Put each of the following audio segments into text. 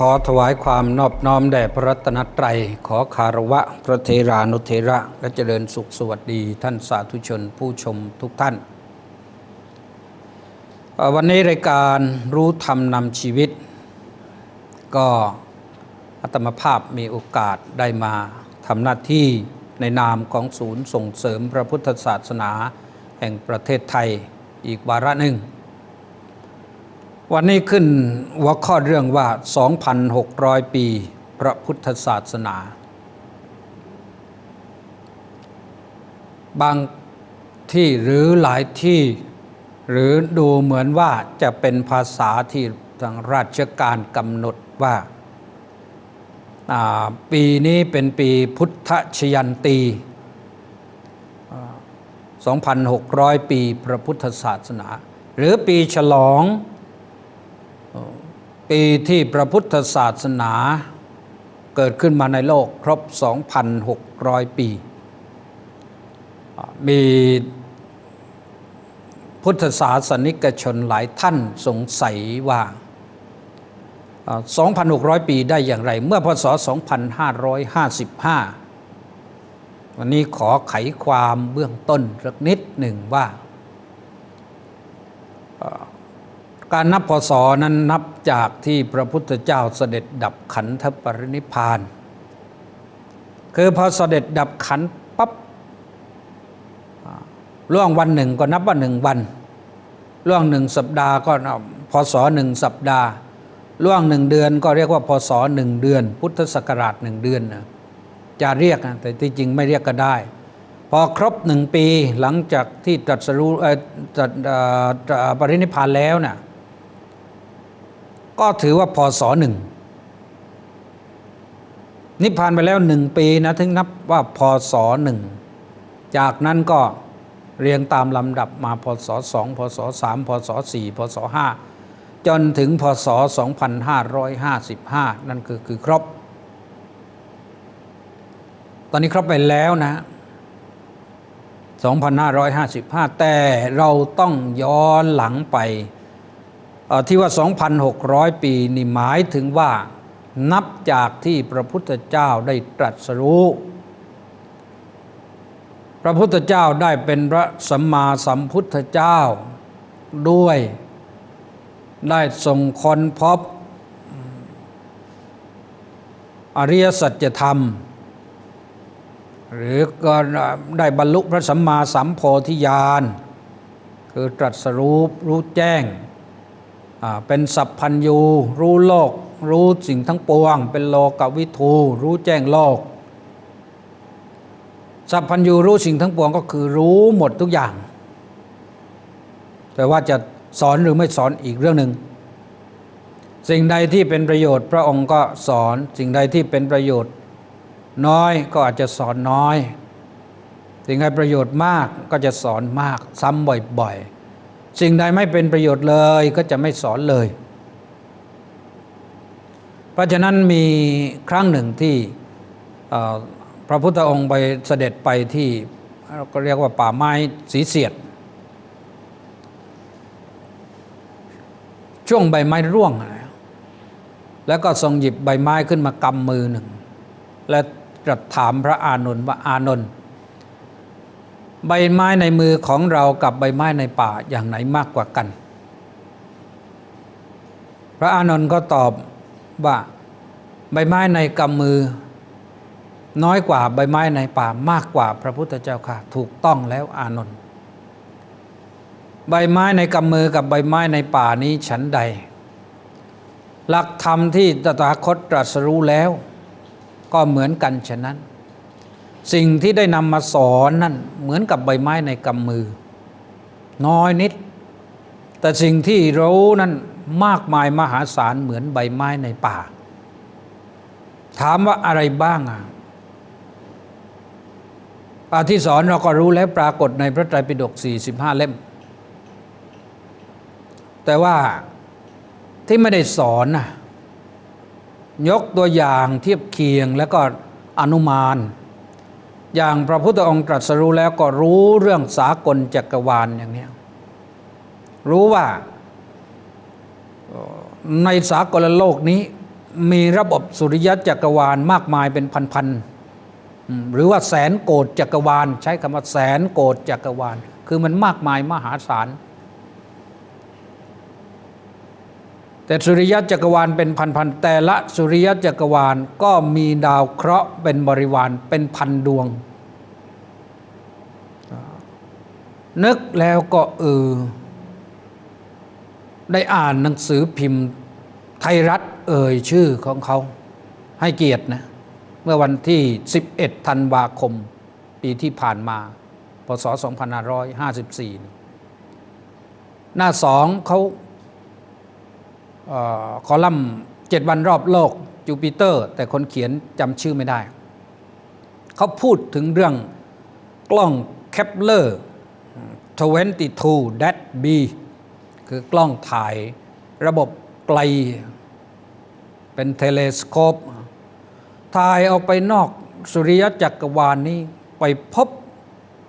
ขอถวายความนอบน้อมแด่พระรัตนตรัย ขอคารวะพระเทรานุเทระและเจริญสุขสวัสดีท่านสาธุชนผู้ชมทุกท่าน วันนี้รายการรู้ธรรมนำชีวิต ก็อาตมภาพมีโอกาสได้มาทำหน้าที่ในนามของศูนย์ส่งเสริมพระพุทธศาสนา แห่งประเทศไทยอีกวาระหนึ่ง วันนี้ขึ้นหัวข้อเรื่องว่า 2,600 ปี พระพุทธศาสนา บางที่หรือหลายที่ หรือดูเหมือนว่าจะเป็นภาษาที่ทางราชการกำหนดว่าปีนี้เป็นปีพุทธชยันตีอ่า2,600 ปีพระพุทธศาสนา หรือปีฉลอง ปีที่พระพุทธศาสนาเกิดขึ้นมาในโลกครบ 2,600 ปี มีพุทธศาสนิกชนหลายท่านสงสัยว่าอ่า2,600 ปีได้อย่างไร เมื่อพศ 2555 วันนี้ขอไขความเบื้องต้นสักนิดหนึ่งว่า การนับพศนั้นนับจากที่พระพุทธเจ้าเสด็จดับขันธปรินิพาน คือพอเสด็จดับขันปั๊บล่วงวันหนึ่งก็นับว่าหนึ่งวัน ล่วงหนึ่งสัปดาห์ก็นับพศหนึ่งสัปดาห์ ล่วงหนึ่งเดือนก็เรียกว่าพศหนึ่งเดือน พุทธศักราชหนึ่งเดือนนะจะเรียกนะแต่ที่จริงไม่เรียกก็ได้ พอครบหนึ่งปีหลังจากที่ตรัสรู้ตรัสรัสปรินิพานแล้วน่ะ ก็ถือว่าพศหนึ่งนิพพานไปแล้วหนึ่งปีนะถึงนับว่าพศหนึ่งจากนั้นก็เรียงตามลำดับมาพศสองพศสามพศสี่พศห้าจนถึงพศสองพันห้าร้อยห้าสิบห้านั่นคือคือครบ ตอนนี้ครบไปแล้วนะ 2555 แต่เราต้องย้อนหลังไป ที่ว่า 2,600 ปีนี่หมายถึงว่านับจากที่พระพุทธเจ้าได้ตรัสรู้ พระพุทธเจ้าได้เป็นพระสัมมาสัมพุทธเจ้าด้วย ได้ทรงค้นพบ อริยสัจธรรม หรือก็ได้บรรลุพระสัมมาสัมโพธิญาณ คือตรัสรู้รู้แจ้ง เป็นสัพพัญญูรู้โลก รู้สิ่งทั้งปวง เป็นโลกวิทูรู้แจ้งโลก สัพพัญญูรู้สิ่งทั้งปวงก็คือรู้หมดทุกอย่าง แต่ว่าจะสอนหรือไม่สอนอีกเรื่องหนึ่งสิ่งใดที่เป็นประโยชน์พระองค์ก็สอน สิ่งใดที่เป็นประโยชน์ น้อยก็อาจจะสอนน้อย สิ่งใดประโยชน์มากก็จะสอนมากซ้ำบ่อยๆ สิ่งใดไม่เป็นประโยชน์เลยก็จะไม่สอนเลย เพราะฉะนั้นมีครั้งหนึ่งที่พระพุทธองค์ไปเสด็จไปที่เราก็เรียกว่าป่าไม้สีเสียด ช่วงใบไม้ร่วง แล้วก็ทรงหยิบใบไม้ขึ้นมากำมือหนึ่ง และตรัสถามพระอานนท์ว่าอานนท์ ใบไม้ในมือของเรากับใบไม้ในป่าอย่างไหนมากกว่ากัน พระอานนท์ก็ตอบว่าใบไม้ในกำมือ น้อยกว่าใบไม้ในป่ามากกว่าพระพุทธเจ้าค่ะ ถูกต้องแล้วอานนท์ใบไม้ในกำมือกับใบไม้ในป่านี้ฉันใด หลักธรรมที่ตถาคตตรัสรู้แล้ว ก็เหมือนกันฉะนั้น สิ่งที่ได้นำมาสอนนั่นเหมือนกับใบไม้ในกำมือ น้อยนิด แต่สิ่งที่รู้นั้นมากมายมหาศาลเหมือนใบไม้ในป่า ถามว่าอะไรบ้างอะอาที่สอนเราก็รู้แล้วปรากฏในพระไตรปิฎก45 เล่ม แต่ว่าที่ไม่ได้สอนนะยกตัวอย่างเทียบเคียงแล้วก็อนุมาน อย่างพระพุทธองค์ตรัสรู้แล้วก็รู้เรื่องสากลจักรวาลอย่างนี้รู้ว่าในสากลโลกนี้ มีระบบสุริยะจักรวาลมากมายเป็นพันๆหรือว่าแสนโกดจักรวาล ใช้คำว่าแสนโกดจักรวาล คือมันมากมายมหาศาล แต่สุริยะจักรวาลเป็นพันๆแต่ละสุริยะจักรวาลก็มีดาวเคราะห์เป็นบริวารเป็นพันดวง นึกแล้วก็เออ ได้อ่านหนังสือพิมพ์ไทยรัฐเอ่ยชื่อของเขาให้เกียรตินะ เมื่อวันที่ 11 ธันวาคม ปีที่ผ่านมา พศ 2554นี่หน้าสองเขา คอลัมน์เจ็ดวันรอบโลกจูปิเตอร์ แต่คนเขียนจำชื่อไม่ได้ เขาพูดถึงเรื่องกล้องแคปเลอร์22 that B คือกล้องถ่ายระบบไกล เป็นเทเลสโคปถ่ายออกไปนอกสุริยะจักรวาลนี้ไปพบ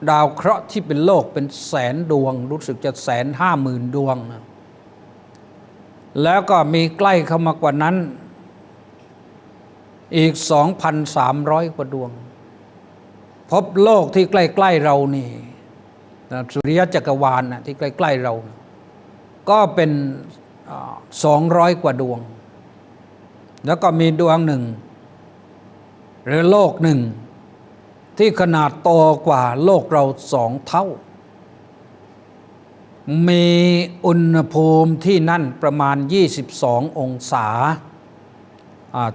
ดาวเคราะห์ที่เป็นโลกเป็นแสนดวง รู้สึกจะแสนห้าหมื่นดวงนะ แล้วก็มีใกล้เข้ามากว่านั้น อีก 2,300 กว่าดวง พบโลกที่ใกล้ ๆ เรานี่สุริยะจักรวาลนะที่ใกล้ ๆ เรา ก็เป็นสองร้อยกว่าดวง แล้วก็มีดวงหนึ่ง หรือโลกหนึ่ง ที่ขนาดโตกว่าโลกเราสองเท่า มีอุณหภูมิที่นั่นประมาณ 22 องศา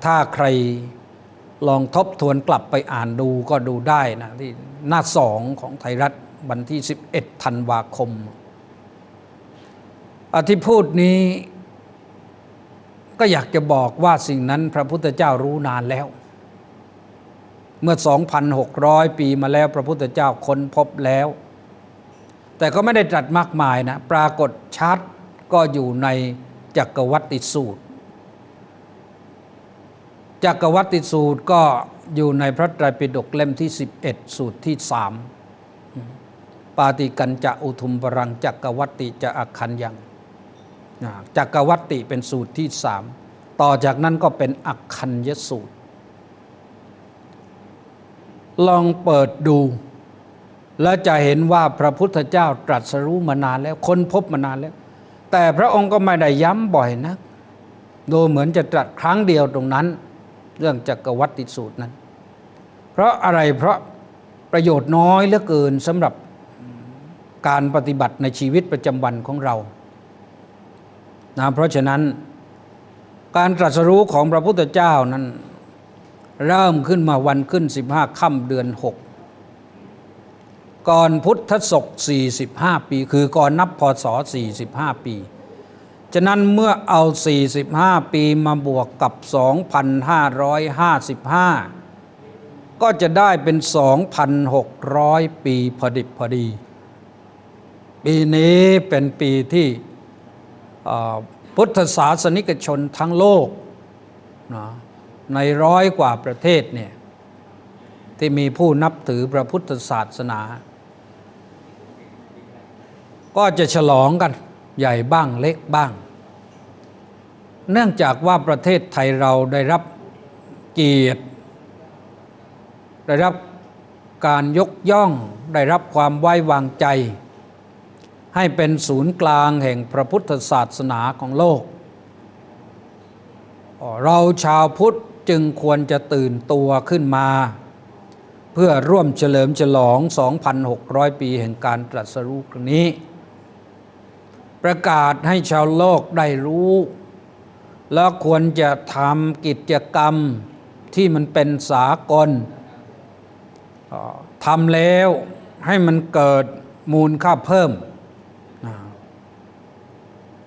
ถ้าใครลองทบทวนกลับไปอ่านดูก็ดูได้นะที่หน้าสองของไทยรัฐวันที่ 11 ธันวาคม อธิพูดนี้ ก็อยากจะบอกว่าสิ่งนั้นพระพุทธเจ้ารู้นานแล้ว เมื่อ 2,600 ปีมาแล้วพระพุทธเจ้าค้นพบแล้ว แต่ก็ไม่ได้ตรัสมากมายนะปรากฏชัดก็อยู่ในจักรวัติสูตร จักรวัติสูตรก็อยู่ในพระไตรปิฎกเล่มที่ 11 สูตรที่สามปาติกันจะอุทุมปรังจักรวัติจะอักขันยังจักรวัติเป็นสูตรที่สามต่อจากนั้นก็เป็นอักขันยสูตร ลองเปิดดู แล้วจะเห็นว่าพระพุทธเจ้าตรัสรู้มานานแล้วค้นพบมานานแล้ว แต่พระองค์ก็ไม่ได้ย้ำบ่อยนะดูเหมือนจะตรัสครั้งเดียวตรงนั้น เรื่องจักรวัติสูตรนั้น เพราะอะไรเพราะประโยชน์น้อยเหลือเกินสำหรับการปฏิบัติในชีวิตประจำวันของเรานะเพราะฉะนั้นการตรัสรู้ของพระพุทธเจ้านั้น เริ่มขึ้นมาวันขึ้น 15ค่ำเดือน 6 ก่อนพุทธศก 45 ปี คือก่อนนับพศ 45 ปี ฉะนั้นเมื่อเอา 45 ปีมาบวกกับ 2,555 ก็จะได้เป็น 2,600 ปีพอดิบพอดี ปีนี้เป็นปีที่พุทธศาสนิกชนทั้งโลกนะในร้อยกว่าประเทศเนี่ยที่มีผู้นับถือพระพุทธศาสนา ก็จะฉลองกันใหญ่บ้างเล็กบ้าง เนื่องจากว่าประเทศไทยเราได้รับเกียรติ ได้รับการยกย่อง ได้รับความไว้วางใจ ให้เป็นศูนย์กลางแห่งพระพุทธศาสนาของโลก เราชาวพุทธจึงควรจะตื่นตัวขึ้นมา เพื่อร่วมเฉลิมฉลอง 2,600 ปีแห่งการตรัสรู้ครั้งนี้ ประกาศให้ชาวโลกได้รู้ แล้วควรจะทำกิจกรรมที่มันเป็นสากลทำแล้วให้มันเกิดมูลค่าเพิ่ม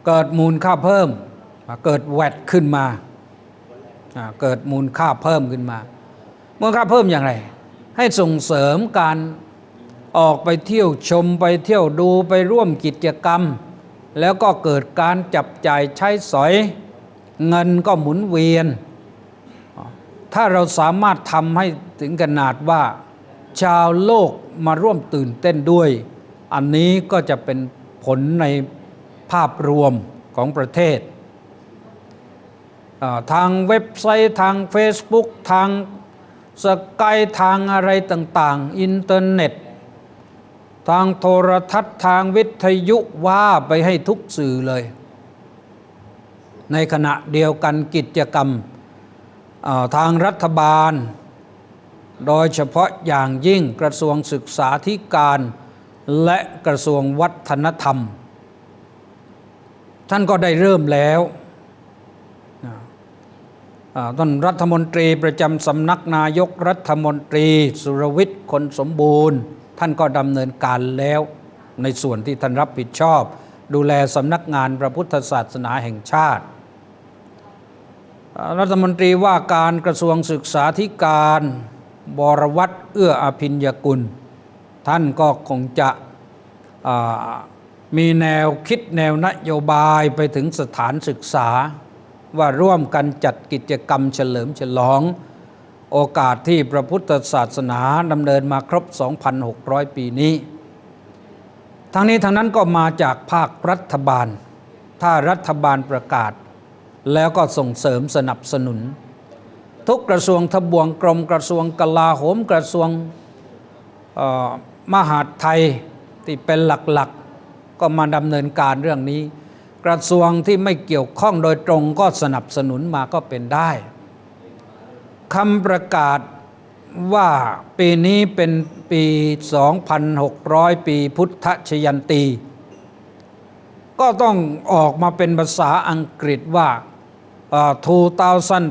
เกิดมูลค่าเพิ่ม เกิดแวดขึ้นมา เกิดมูลค่าเพิ่มขึ้นมา มูลค่าเพิ่มอย่างไร ให้ส่งเสริมการออกไปเที่ยวชมไปเที่ยวดูไปร่วมกิจกรรม แล้วก็เกิดการจับจ่ายใช้สอย เงินก็หมุนเวียน ถ้าเราสามารถทำให้ถึงขนาดว่า ชาวโลกมาร่วมตื่นเต้นด้วย อันนี้ก็จะเป็นผลในภาพรวมของประเทศ ทางเว็บไซต์ทาง Facebook ทางสกายทางอะไรต่าง ๆ อินเทอร์เน็ต ทางโทรทัศน์ทางวิทยุว่าไปให้ทุกสื่อเลย ในขณะเดียวกันกิจกรรมทางรัฐบาล โดยเฉพาะอย่างยิ่งกระทรวงศึกษาธิการ และกระทรวงวัฒนธรรม ท่านก็ได้เริ่มแล้วท่านรัฐมนตรีประจำสำนักนายกรัฐมนตรี สุรวิทย์คนสมบูรณ์ ท่านก็ดำเนินการแล้วในส่วนที่ท่านรับผิดชอบ ดูแลสำนักงานพระพุทธศาสนาแห่งชาติ รัฐมนตรีว่าการกระทรวงศึกษาธิการบรวัตรเอื้ออภิญญกุล ท่านก็คงจะมีแนวคิดแนวนโยบายไปถึงสถานศึกษา ว่าร่วมกันจัดกิจกรรมเฉลิมฉลอง โอกาสที่พระพุทธศาสนาดำเนินมาครบ 2,600 ปีนี้ ทั้งนี้ทั้งนั้นก็มาจากภาครัฐบาล ถ้ารัฐบาลประกาศ แล้วก็ส่งเสริมสนับสนุน ทุกกระทรวงทบวงกรมกระทรวงกลาโหมกระทรวงมหาดไทยที่เป็นหลักๆก็มาดำเนินการเรื่องนี้ กระทรวงที่ไม่เกี่ยวข้องโดยตรงก็สนับสนุนมาก็เป็นได้ คำประกาศว่าปีนี้เป็นปี 2,600 ปีพุทธชยันตี ก็ต้องออกมาเป็นภาษาอังกฤษว่าอ่า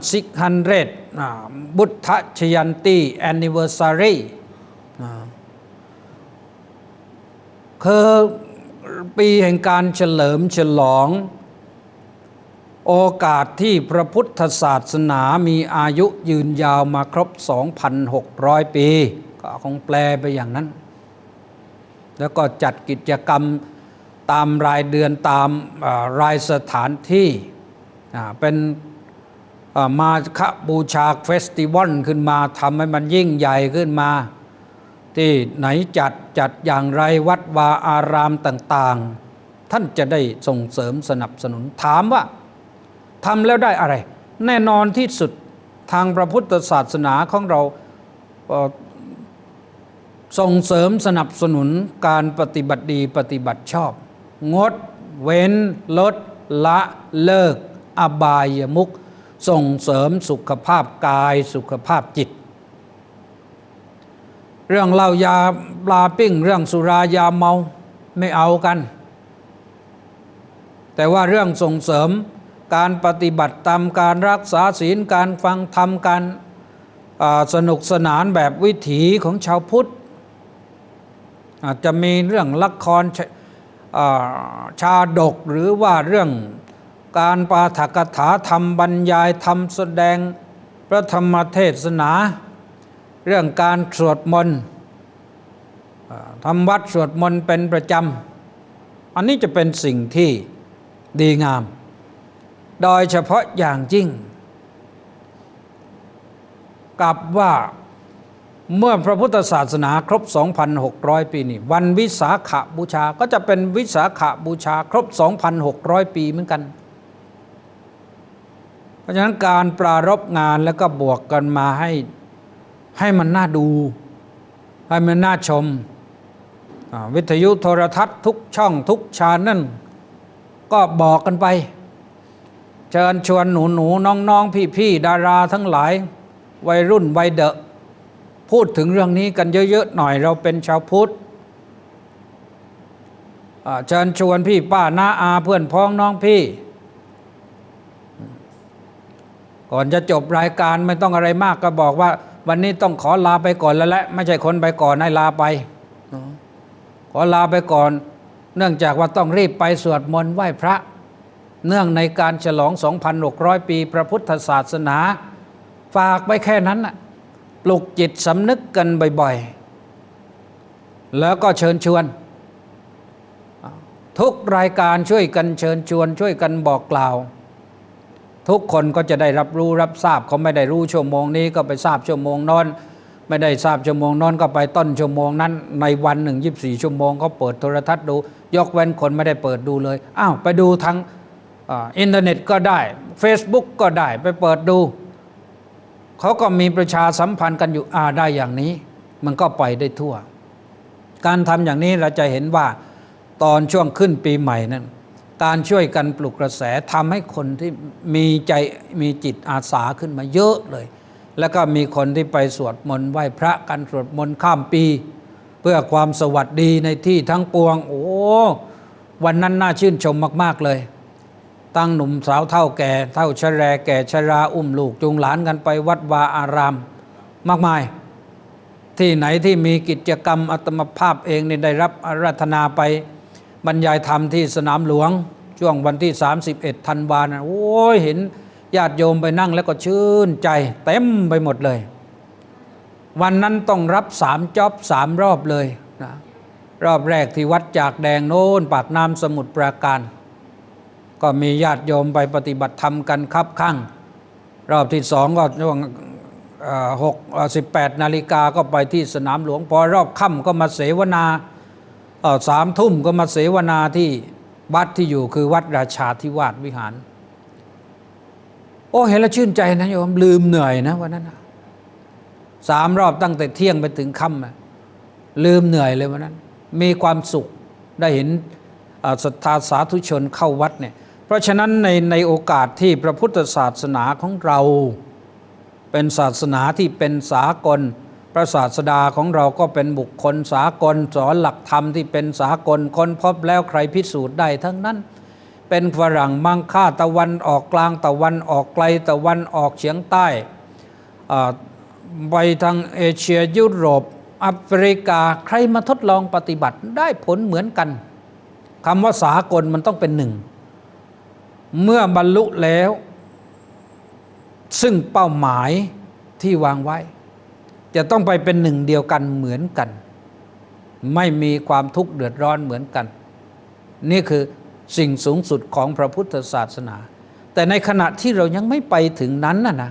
2,600อ่าบุทธชยันตี anniversary อ่าคือปีแห่งการเฉลิมฉลอง โอกาสที่พระพุทธศาสนามีอายุยืนยาวมาครบ 2,600 ปี ก็คงแปลไปอย่างนั้น แล้วก็จัดกิจกรรมตามรายเดือนตามรายสถานที่เป็นมาคบูชาเฟสติวัลขึ้นมาทำให้มันยิ่งใหญ่ขึ้นมา ที่ไหนจัดจัดอย่างไรวัดวาอารามต่าง ๆ ท่านจะได้ส่งเสริมสนับสนุนถามว่า ทำแล้วได้อะไร แน่นอนที่สุดทางพระพุทธศาสนาของเราส่งเสริมสนับสนุนการปฏิบัติดีปฏิบัติชอบ งด เว้น ลด ละเลิก อบายมุขส่งเสริมสุขภาพกายสุขภาพจิต เรื่องเหล้ายาปลาปิ้ง เรื่องสุรายาเมาไม่เอากัน แต่ว่าเรื่องส่งเสริม การปฏิบัติตามการรักษาศีลการฟังธรรมการสนุกสนานแบบวิถีของชาวพุทธ อาจจะมีเรื่องละครชาชาดกหรือว่าเรื่องการปาฐกถาธรรมบรรยายธรรมแสดงพระธรรมเทศนา เรื่องการสวดมนต์ทำวัดสวดมนต์เป็นประจำ อันนี้จะเป็นสิ่งที่ดีงาม โดยเฉพาะอย่างยิ่งกับว่าเมื่อพระพุทธศาสนาครบ 2,600 ปีนี่วันวิสาขบูชาก็จะเป็นวิสาขบูชาครบ 2,600 ปีเหมือนกัน เพราะฉะนั้นการปรารบงานแล้วก็บวกกันมาให้ให้มันน่าดู ให้มันน่าชม วิทยุโทรทัศน์ทุกช่องทุกชานั่นก็บอกกันไป เชิญชวนหนูหนูน้องน้องพี่พี่ๆดาราทั้งหลาย วัยรุ่นวัยเดอะ พูดถึงเรื่องนี้กันเยอะๆหน่อยเราเป็นชาวพุทธอ่าเชิญชวนพี่ป้าน้าอาเพื่อนพ้องน้องพี่ ก่อนจะจบรายการไม่ต้องอะไรมากก็บอกว่า วันนี้ต้องขอลาไปก่อนแล้วแหละไม่ใช่คนไปก่อนให้ลาไปขอลาไปก่อน เนื่องจากว่าต้องรีบไปสวดมนต์ไหว้พระ เนื่องในการฉลอง 2,600 ปีพระพุทธศาสนา ฝากไปแค่นั้นนะปลุกจิตสำนึกกันบ่อยๆ แล้วก็เชิญชวน ทุกรายการช่วยกันเชิญชวน ช่วยกันบอกกล่าว ทุกคนก็จะได้รับรู้รับทราบเขาไม่ได้รู้ชั่วโมงนี้ก็ไปทราบชั่วโมงนอนไม่ได้ทราบชั่วโมงนอนก็ไปต้นชั่วโมงนั้น ในวันหนึ่งยีิบสี่ชั่วโมงเขาเปิดโทรทัศน์ดู ยกเว้นคนไม่ได้เปิดดูเลย อ้าวไปดูทาง อินเทอร์เน็ตก็ได้ Facebook ก็ได้ไปเปิดดู เขาก็มีประชาสัมพันธ์กันอยู่อาได้อย่างนี้ มันก็ไปได้ทั่ว การทำอย่างนี้เราจะเห็นว่าตอนช่วงขึ้นปีใหม่นั้น การช่วยกันปลุกกระแสทำให้คนที่มีใจมีจิตอาสาขึ้นมาเยอะเลย แล้วก็มีคนที่ไปสวดมนต์ไหว้พระกันสวดมนต์ข้ามปี เพื่อความสวัสดีในที่ทั้งปวง โอ้วันนั้นน่าชื่นชมมาก ๆเลย ตั้งหนุ่มสาวเท่าแก่ เท่าชะแรแก่ชราอุ้มลูกจูงหลานกันไปวัดวาอาราม มากมาย ที่ไหนที่มีกิจกรรมอัตมภาพเองเนี่ยได้รับอาราธนาไปบรรยายธรรมที่สนามหลวง ช่วงวันที่ 31ธันวานะโอ้ยเห็นญาติโยมไปนั่งแล้วก็ชื่นใจ เต็มไปหมดเลย วันนั้นต้องรับสามจ็อบสามรอบเลยนะรอบแรกที่วัดจากแดงโน้นปากน้ำสมุทรปราการ ก็มีญาติโยมไปปฏิบัติธรรมกันคับข้างรอบที่สองก็ช่วงหกสิบแปดนาฬิกาก็ไปที่สนามหลวง พอรอบค่ำก็มาเสวนาสามทุ่มก็มาเสวนาที่วัดที่อยู่คือวัดราชาธิวาสวิหาร โอ้เห็นแล้วชื่นใจนะโยมลืมเหนื่อยนะวันนั้นสามรอบตั้งแต่เที่ยงไปถึงค่ำนะลืมเหนื่อยเลยวันนั้น มีความสุขได้เห็นศรัทธาสาธุชนเข้าวัดเนี่ย เพราะฉะนั้นในในโอกาสที่พระพุทธศาสนาของเราเป็นศาสนาที่เป็นสากล พระศาสดาของเราก็เป็นบุคคลสากล สอนหลักธรรมที่เป็นสากลคนพบแล้วใครพิสูจน์ได้ทั้งนั้น เป็นฝรั่งมังค่าตะวันออกกลางตะวันออกไกลตะวันออกเฉียงใต้ไปทางเอเชียยุโรปแอฟริกาใครมาทดลองปฏิบัติได้ผลเหมือนกันคำว่าสากลมันต้องเป็นหนึ่ง เมื่อบรรลุแล้ว ซึ่งเป้าหมายที่วางไว้ จะต้องไปเป็นหนึ่งเดียวกันเหมือนกัน ไม่มีความทุกข์เดือดร้อนเหมือนกัน นี่คือสิ่งสูงสุดของพระพุทธศาสนา แต่ในขณะที่เรายังไม่ไปถึงนั้นนะนะ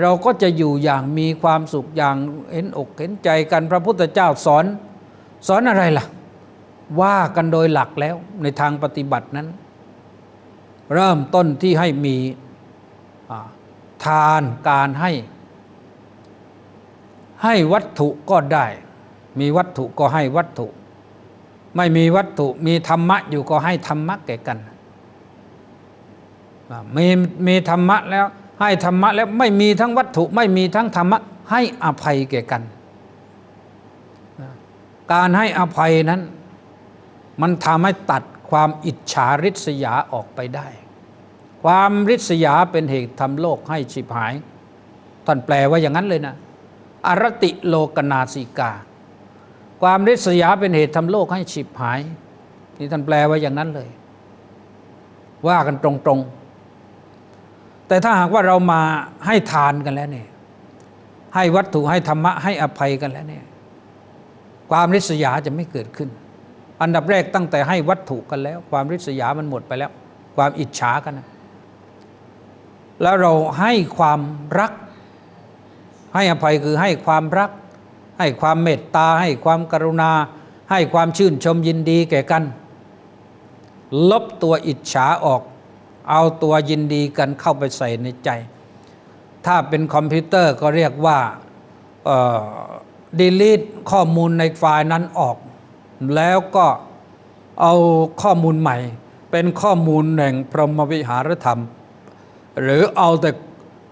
เราก็จะอยู่อย่างมีความสุขอย่างเห็นอกเห็นใจกันพระพุทธเจ้าสอน สอนอะไรล่ะ ว่ากันโดยหลักแล้วในทางปฏิบัตินั้น เริ่มต้นที่ให้มีทานการให้ ให้วัตถุก็ได้ มีวัตถุก็ให้วัตถุ ไม่มีวัตถุมีธรรมะอยู่ก็ให้ธรรมะแก่กันมีมีธรรมะแล้วให้ธรรมะแล้วไม่มีทั้งวัตถุไม่มีทั้งธรรมะ ให้อภัยแก่กัน การให้อภัยนั้น มันทำให้ตัดความอิจฉาริษยาออกไปได้ ความริษยาเป็นเหตุทำโลกให้ฉิบหาย ท่านแปลว่าอย่างนั้นเลยนะ อรติโลกนาสิกา ความริษยาเป็นเหตุทำโลกให้ฉิบหาย นี่ท่านแปลว่าอย่างนั้นเลย ว่ากันตรงๆ แต่ถ้าหากว่าเรามาให้ทานกันแล้วเนี่ย ให้วัตถุให้ธรรมะให้อภัยกันแล้วเนี่ย ความริษยาจะไม่เกิดขึ้น อันดับแรกตั้งแต่ให้วัตถุกันแล้ว ความริษยามันหมดไปแล้ว ความอิจฉากันนะ แล้วเราให้ความรัก ให้อภัยคือให้ความรัก ให้ความเมตตา ให้ความกรุณา ให้ความชื่นชมยินดีแก่กัน ลบตัวอิจฉาออก เอาตัวยินดีกันเข้าไปใส่ในใจ ถ้าเป็นคอมพิวเตอร์ก็เรียกว่าดีลีทข้อมูลในไฟล์นั้นออก แล้วก็เอาข้อมูลใหม่ เป็นข้อมูลแห่งพรหมวิหารธรรม หรือเอาแต่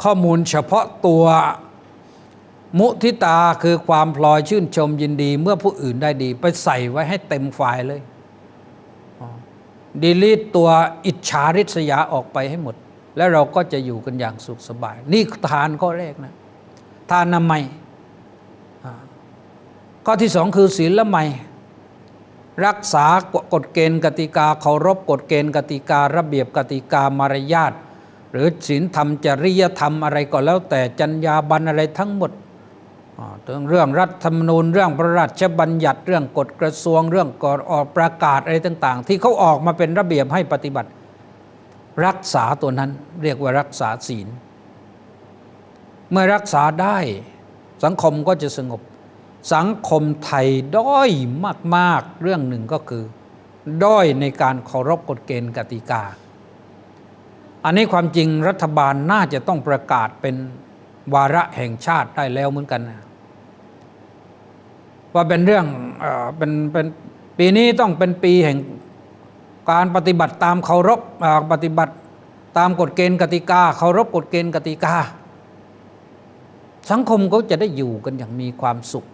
ข้อมูลเฉพาะตัวมุทิตาคือความพลอยชื่นชมยินดีเมื่อผู้อื่นได้ดี ไปใส่ไว้ให้เต็มไฟล์เลยดีลีทตัวอิจฉาริษยาออกไปให้หมด แล้วเราก็จะอยู่กันอย่างสุขสบาย นี่ทานข้อแรกนะ ทานนามัยอ่ข้อที่สองคือศีลละไมรักษากฎเกณฑ์กติกาเคารพกฎเกณฑ์กติการะเบียบกติกามารยาท หรือศีลธรรมจริยธรรมอะไรก็แล้วแต่จรรยาบรรณอะไรทั้งหมดเรื่องเรื่องรัฐธรรมนูญเรื่องพระราชบัญญัติเรื่องกฎกระทรวงเรื่องกฎออกประกาศอะไรต่าง ๆ ที่เขาออกมาเป็นระเบียบให้ปฏิบัติ รักษาตัวนั้นเรียกว่ารักษาศีล เมื่อรักษาได้สังคมก็จะสงบ สังคมไทยด้อยมาก ๆ เรื่องหนึ่งก็คือ ด้อยในการเคารพกฎเกณฑ์กติกา อันนี้ความจริงรัฐบาลน่าจะต้องประกาศเป็นวาระแห่งชาติได้แล้วเหมือนกันนะว่าเป็นเรื่องเออเป็นเป็นปีนี้ต้องเป็นปีแห่งการปฏิบัติตามเคารพปฏิบัติตามกฎเกณฑ์กติกาเคารพกฎเกณฑ์กติกา สังคมเขาจะได้อยู่กันอย่างมีความสุข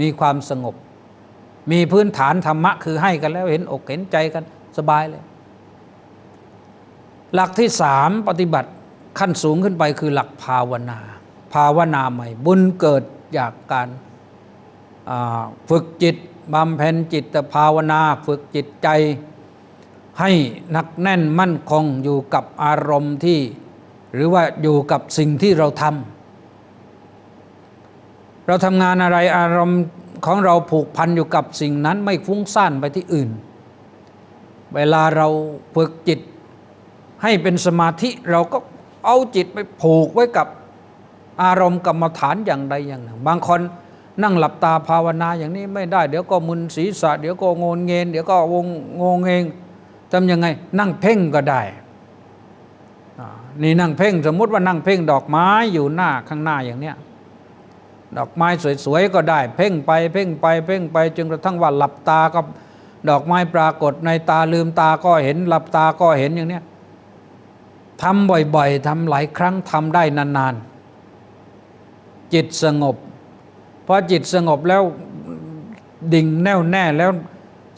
มีความสงบ มีพื้นฐานธรรมะคือให้กันแล้วเห็นอกเห็นใจกันสบายเลย หลักที่สามปฏิบัติขั้นสูงขึ้นไปคือหลักภาวนา ภาวนาใหม่ บุญเกิดจากการฝึกจิตบำเพ็ญจิตภาวนาฝึกจิตใจ ให้นักแน่นมั่นคงอยู่กับอารมณ์ที่ หรือว่าอยู่กับสิ่งที่เราทำเราทำงานอะไรอารมณ์ของเราผูกพันอยู่กับสิ่งนั้นไม่ฟุ้งซ่านไปที่อื่น เวลาเราฝึกจิต ให้เป็นสมาธิเราก็เอาจิตไปผูกไว้กับอารมณ์กรรมฐานอย่างใดอย่างหนึ่ง บางคนนั่งหลับตาภาวนาอย่างนี้ไม่ได้ เดี๋ยวก็มึนศีรษะ เดี๋ยวก็งนเงนเดี๋ยวก็วงงงเงงทำยังไง นั่งเพ่งก็ได้นี่นั่งเพ่งสมมุติว่านั่งเพ่งดอกไม้อยู่หน้าข้างหน้าอย่างเนี้ยดอกไม้สวยๆก็ได้ เพ่งไปเพ่งไปเพ่งไปจนกระทั่งว่าหลับตาก็ดอกไม้ปรากฏในตาลืมตาก็เห็นหลับตาก็เห็นอย่างเนี้ย ทำบ่อยๆทำหลายครั้งทำได้นานๆ จิตสงบพอจิตสงบแล้วดิ่งแน่วแน่แล้ว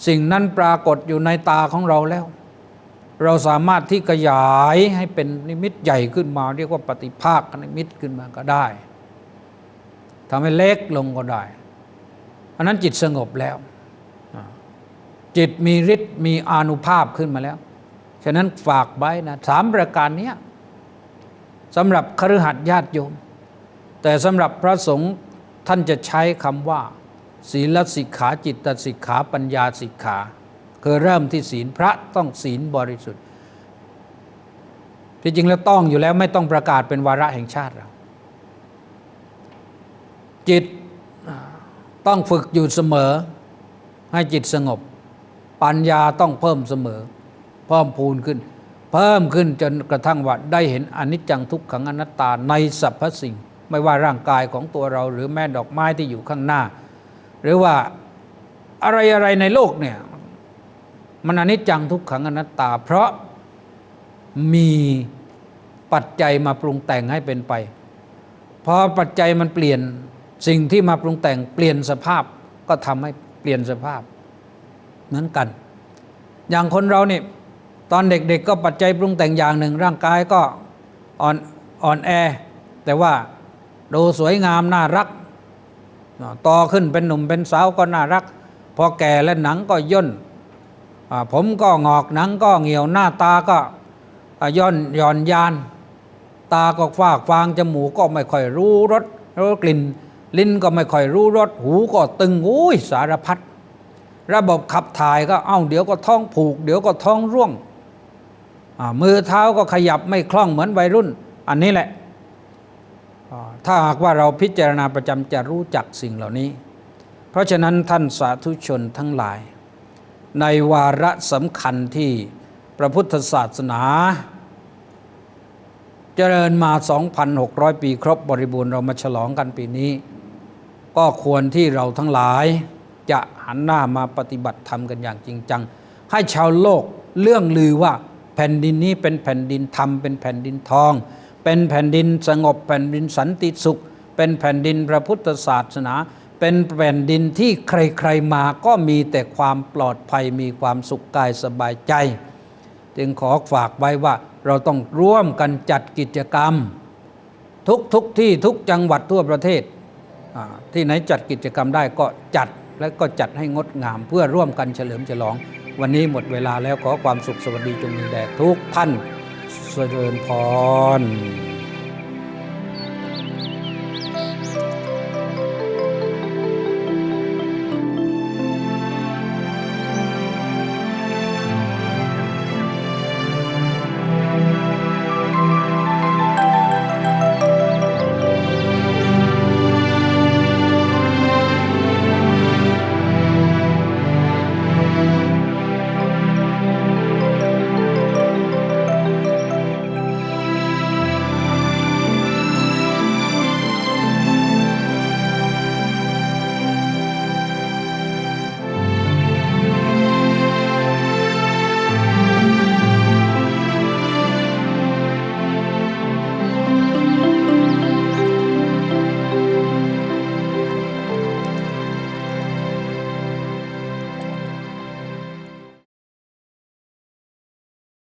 สิ่งนั้นปรากฏอยู่ในตาของเราแล้ว เราสามารถที่ขยายให้เป็นนิมิตใหญ่ขึ้นมา เรียกว่าปฏิภาคนิมิตขึ้นมาก็ได้ทำให้เล็กลงก็ได้อันนั้นจิตสงบแล้ว จิตมีฤทธิ์มีอานุภาพขึ้นมาแล้ว ฉะนั้นฝากไว้นะสามประการนี้สำหรับคฤหัสถ์ญาติโยม แต่สำหรับพระสงฆ์ท่านจะใช้คำว่า ศีลสิกขาจิตสิกขาปัญญาสิกขาคือเริ่มที่ศีลพระต้องศีลบริสุทธิ์ ที่จริงแล้วต้องอยู่แล้วไม่ต้องประกาศเป็นวาระแห่งชาติเราจิตต้องฝึกอยู่เสมอ ให้จิตสงบ ปัญญาต้องเพิ่มเสมอ เพิ่มพูนขึ้น เพิ่มขึ้นจนกระทั่งว่าได้เห็นอนิจจังทุกขังอนัตตาในสรรพสิ่ง ไม่ว่าร่างกายของตัวเราหรือแม่ดอกไม้ที่อยู่ข้างหน้า หรือว่าอะไรอะไรในโลกเนี่ยมันอนิจจังทุกขังอนัตตา เพราะมีปัจจัยมาปรุงแต่งให้เป็นไปพอปัจจัยมันเปลี่ยนสิ่งที่มาปรุงแต่งเปลี่ยนสภาพก็ทำให้เปลี่ยนสภาพเหมือนกัน อย่างคนเราเนี่ย ตอนเด็กๆก็ปัจจัยปรุงแต่งอย่างหนึ่ง ร่างกายก็อ่อนอ่อนแอ แต่ว่าดูสวยงามน่ารักโตขึ้นเป็นหนุ่มเป็นสาวก็น่ารัก พอแก่แล้วหนังก็ย่นผมก็งอกหนังก็เหี่ยวหน้าตาก็ย่อนหย่อนยาน ตาก็ฟากฟางจมูกก็ไม่ค่อยรู้รสรู้กลิ่น ลิ้นก็ไม่ค่อยรู้รสหูก็ตึงอุ้ยสารพัดระบบขับถ่ายก็เอ้าเดี๋ยวก็ท้องผูก เดี๋ยวก็ท้องร่วง มือเท้าก็ขยับไม่คล่องเหมือนวัยรุ่น อันนี้แหละถ้าหากว่าเราพิจารณาประจำจะรู้จักสิ่งเหล่านี้ เพราะฉะนั้นท่านสาธุชนทั้งหลาย ในวาระสำคัญที่พระพุทธศาสนา เจริญมา 2,600 ปีครบบริบูรณ์เรามาฉลองกันปีนี้ ก็ควรที่เราทั้งหลายจะหันหน้ามาปฏิบัติธรรมกันอย่างจริงจัง ให้ชาวโลกเรื่องลือว่า แผ่นดินนี้เป็นแผ่นดินธรรมเป็นแผ่นดินทอง เป็นแผ่นดินสงบแผ่นดินสันติสุข เป็นแผ่นดินพระพุทธศาสนา เป็นแผ่นดินที่ใครๆมาก็มีแต่ความปลอดภัยมีความสุขกายสบายใจ จึงขอฝากไว้ว่าเราต้องร่วมกันจัดกิจกรรม ทุกทุกที่ทุกจังหวัดทั่วประเทศ ที่ไหนจัดกิจกรรมได้ก็จัดและก็จัดให้งดงามเพื่อร่วมกันเฉลิมฉลอง วันนี้หมดเวลาแล้วขอความสุขสวัสดีจงมีแด่ทุกท่านเจริญพร